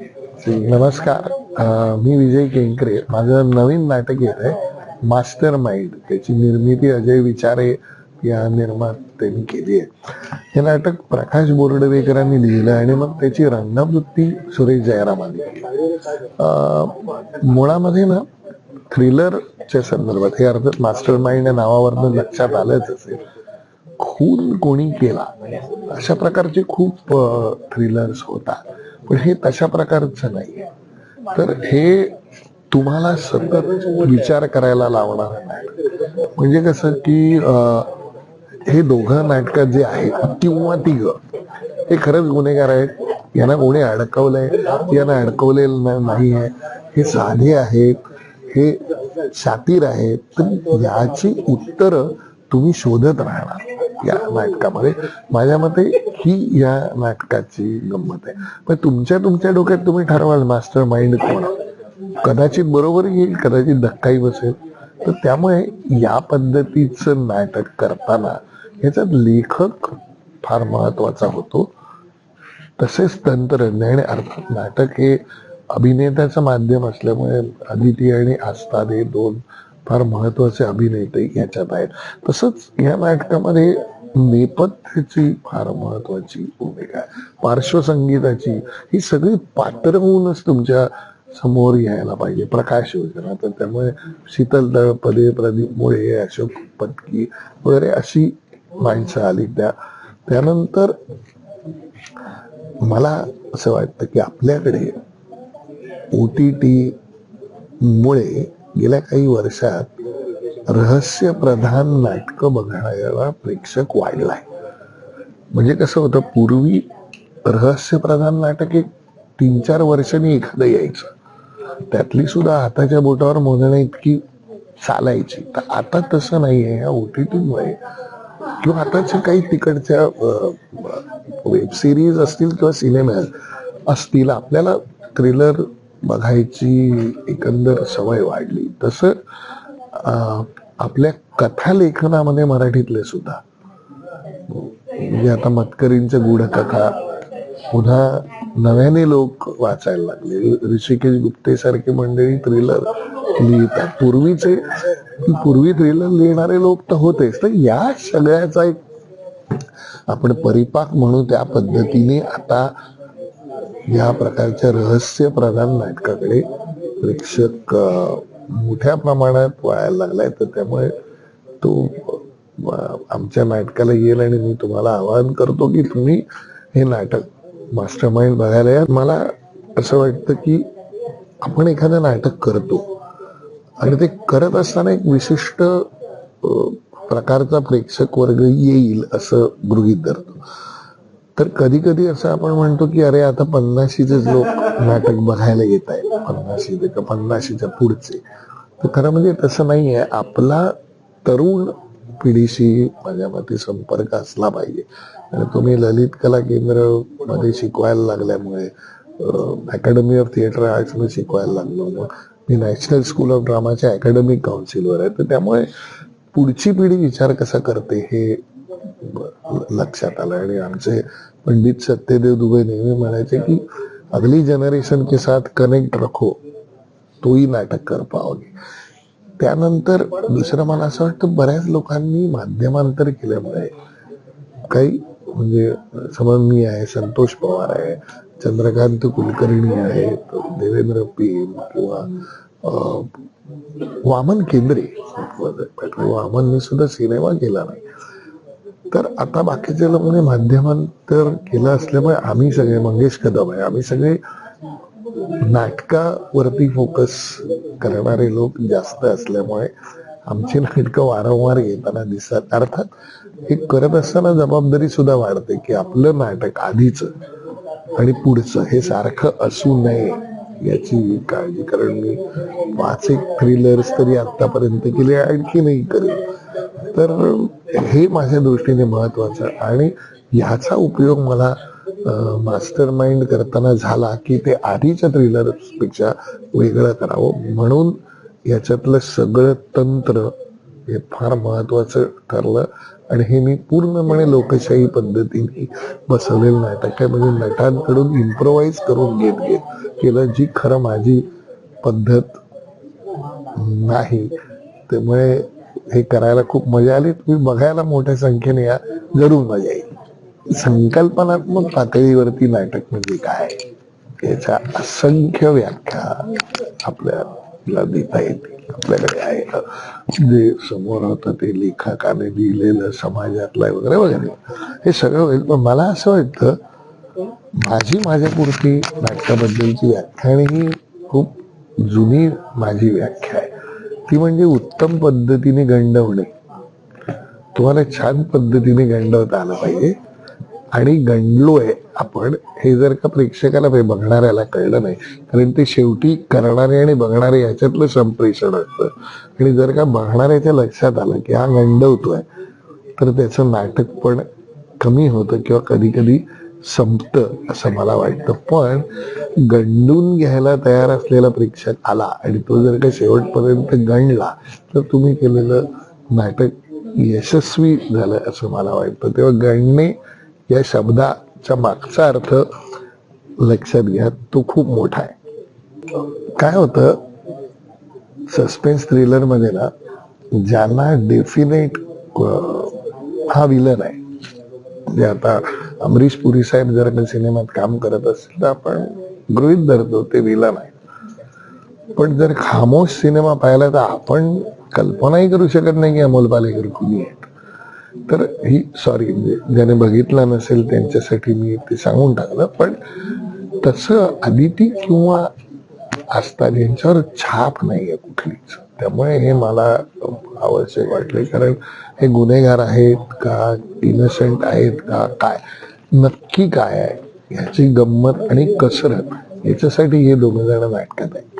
नमस्कार. मी विजय केंकरे माझं नवीन नाटक येत आहे मास्टर माइंड त्याची निर्मिती अजय विचारे या निर्मात्यांनी केली आहे. हे नाटक प्रकाश बोर्डवेकरांनी लिहिलं आणि मग त्याची रंगवृत्ती सुरेश जयरामांनी केली मुळामध्ये ना थ्रिलरच्या संदर्भात हे अर्थात मास्टर माइंड या नावावरनं लक्षात आलंच असेल. खून कोणी केला? अशा प्रकारचे खूप थ्रिलर्स होतात. पण हे तशा प्रकारचं नाही तर हे तुम्हाला सतत विचार करायला लावणार नाही. म्हणजे कसं की अं, हे दोघं नाटकात जे आहेत किंवा तिघ हे खरंच गुन्हेगार आहेत. यांना कोणी अडकवलंय? यांना अडकवलेलं नाही आहे हे साधे आहेत. हे शातीर आहेत. तर याची उत्तरं तुम्ही शोधत राहणार या नाटकामध्ये. माझ्या मते ही या नाटकाची गंमत आहे. पण तुमच्या तुमच्या डोक्यात तुम्ही ठरवाल मास्टर माइंड कोण कदाचित बरोबर येईल कदाचित धक्काही बसेल. तर त्यामुळे या पद्धतीचं नाटक करताना ह्याच्यात लेखक फार महत्त्वाचा होतो. तसेच तंत्रज्ञ आणि अर्थात नाटक हे अभिनेत्याचं माध्यम असल्यामुळे अदिती आणि आस्ताद हे दोन फार महत्त्वाचे अभिनेते याच्यात आहेत. तसंच या नाटकामध्ये नेपथ्याची फार महत्वाची भूमिका आहे. पार्श्वसंगीताची ही सगळी पात्र होऊनच तुमच्यासमोर यायला पाहिजे. प्रकाश योजना तर त्यामुळे शीतल दळपदे प्रदीप मुळे अशोक पत्की वगैरे अशी माणसं आली त्या. त्यानंतर मला असं वाटतं की आपल्याकडे ओ टी टी मुळे गेल्या काही वर्षात रहस्य प्रधान नाटकं बघणाऱ्याला प्रेक्षक वाढलाय. म्हणजे कसं होतं पूर्वी रहस्य प्रधान नाटक एक तीन चार वर्षांनी एखादं यायचं. त्यातली सुद्धा हाताच्या बोटावर मोजण्या इतकी चालायची. तर आता तसं नाहीये. ह्या ओ टी टीमुळे किंवा आताच्या काही तिकडच्या वेब सिरीज असतील किंवा सिनेमे असतील आपल्याला थ्रिलर बघायची एकंदर सवय वाढली. तसं आपल्या कथालेखनामध्ये मराठीतले सुद्धा. म्हणजे आता मतकरींच्या गूढकथा पुन्हा नव्याने लोक वाचायला लागले. ऋषिकेश गुप्ते सारखी मंडळी थ्रिलर लिहितात. पूर्वीचे पूर्वी थ्रिलर लिहिणारे लोक तर होतेच. तर या सगळ्याचा एक आपण परिपाक म्हणू त्या पद्धतीने आता या प्रकारच्या रहस्य प्रधान नाटकाकडे प्रेक्षक मोठ्या प्रमाणात व्हायला लागलाय. तर त्यामुळे तो आमच्या नाटकाला येईल आणि मी तुम्हाला आवाहन करतो की तुम्ही हे नाटक मास्टर माइंड बघायला या. मला असं वाटतं की आपण एखादं नाटक करतो आणि ते करत असताना एक विशिष्ट प्रकारचा प्रेक्षक वर्ग येईल असं गृहीत धरतो. तर कधी कधी असं आपण म्हणतो की अरे आता पन्नाशीचेच लोक नाटक बघायला येत आहेत पन्नाशी का पन्नाशीच्या पुढचे. तर खरं म्हणजे तसं नाही आहे आपला तरुण पिढीशी माझ्या मते संपर्क असला पाहिजे. आणि तुम्ही ललित कला केंद्रमध्ये शिकवायला लागल्यामुळे अकॅडमी ऑफ थिएटर आर्ट्समध्ये शिकवायला लागलो मग मी नॅशनल स्कूल ऑफ ड्रामाच्या अकॅडमिक काउन्सिलवर आहे. तर त्यामुळे पुढची पिढी विचार कसा करते हे लक्षात आलं. आणि आमचे पंडित सत्यदेव दुबे नेहमी म्हणायचे की अगली जनरेशन के साथ कनेक्ट रखो तोही नाटक कर पाओगे त्यानंतर दुसरं मला असं वाटतं बऱ्याच लोकांनी माध्यमांतर केल्यामुळे काही म्हणजे समज मी आहे संतोष पवार आहे चंद्रकांत कुलकर्णी आहेत देवेंद्र पेम किंवा अं, वामन केंद्रे वामनने सुद्धा सिनेमा केला नाही. तर आता बाकीच्या लोकांनी म्हणजे माध्यमांतर केलं असल्यामुळे आम्ही सगळे मंगेश कदम आहे आम्ही सगळे नाटकावरती फोकस करणारे लोक जास्त असल्यामुळे आमची नाटकं वारंवार येताना दिसतात. अर्थात हे करत असताना जबाबदारी सुद्धा वाढते की आपलं नाटक आधीच आणि पुढचं हे सारखं असू नये याची काळजी कारण मी पाच एक थ्रिलर्स तरी आतापर्यंत केले आणखी नाही करेल तर हे माझ्या दृष्टीने महत्वाचं आणि ह्याचा उपयोग मला मास्टर माइंड करताना झाला की ते आधीच्या थ्रिलरपेक्षा वेगळं करावं. म्हणून याच्यातलं सगळं तंत्र हे फार महत्वाचं ठरलं. आणि हे मी पूर्णपणे लोकशाही पद्धतीने बसवलेलं नाही. आहे म्हणजे नटांकडून इम्प्रोवाइज करून घेत घेत केलं जी खरं माझी पद्धत नाही. त्यामुळे हे करायला खूप मजा आली. तुम्ही बघायला मोठ्या संख्येने या. जरूर मजा येईल. संकल्पनात्मक पातळीवरती नाटक म्हणजे काय? याच्या असंख्य व्याख्या आपल्याला देता येतील. आपल्याकडे आहे. जे समोर होतं ते लेखकाने लिहिलेलं समाजातलं वगैरे वगैरे. हे सगळं होईल. पण मला असं वाटतं माझी माझ्यापुरती नाटकाबद्दलची व्याख्यान ही खूप जुनी माझी व्याख्या आहे. ती म्हणजे उत्तम पद्धतीने गंडवणे तुम्हाला छान पद्धतीने गंडवता आलं पाहिजे. आणि गंडलोय आपण हे जर का प्रेक्षकाला पाहिजे बघणाऱ्याला कळलं नाही कारण ते शेवटी करणारे आणि बघणारे याच्यातलं संप्रेषण असतं. आणि जर का बघणाऱ्याच्या लक्षात आलं की हा गंडवतोय तर त्याचं नाटक पण कमी होतं किंवा कधी कधी संपतं असं मला वाटतं. पण गंडून घ्यायला तयार असलेला प्रेक्षक आला आणि तो जर का शेवटपर्यंत गणला तर तुम्ही केलेलं नाटक यशस्वी झालं असं मला वाटतं. तेव्हा गणणे या शब्दाच्या मागचा अर्थ लक्षात घ्या तो खूप मोठा आहे. काय होतं सस्पेन्स थ्रिलरमध्ये ना ज्यांना डेफिनेट हा विलन आहे म्हणजे आता अमरीश पुरी साहेब जर का सिनेमात काम करत असतील तर आपण गृहित धरतो ते विला नाही पण जर खामोश सिनेमा पाहिला तर आपण कल्पनाही करू शकत नाही की अमोल पालेकर कुणी आहेत. तर ही सॉरी म्हणजे ज्याने बघितला नसेल त्यांच्यासाठी मी ते सांगून टाकलं पण तसं अदिती किंवा आस्ताद यांच्यावर छाप नाहीये कुठलीच. त्यामुळे हे मला आवश्यक वाटले कारण हे गुन्हेगार आहेत का इनोसेंट आहेत का काय? नक्की काय आहे? ह्याची गंमत आणि कसरत याच्यासाठी हे दोघं जण नाटकात आहेत.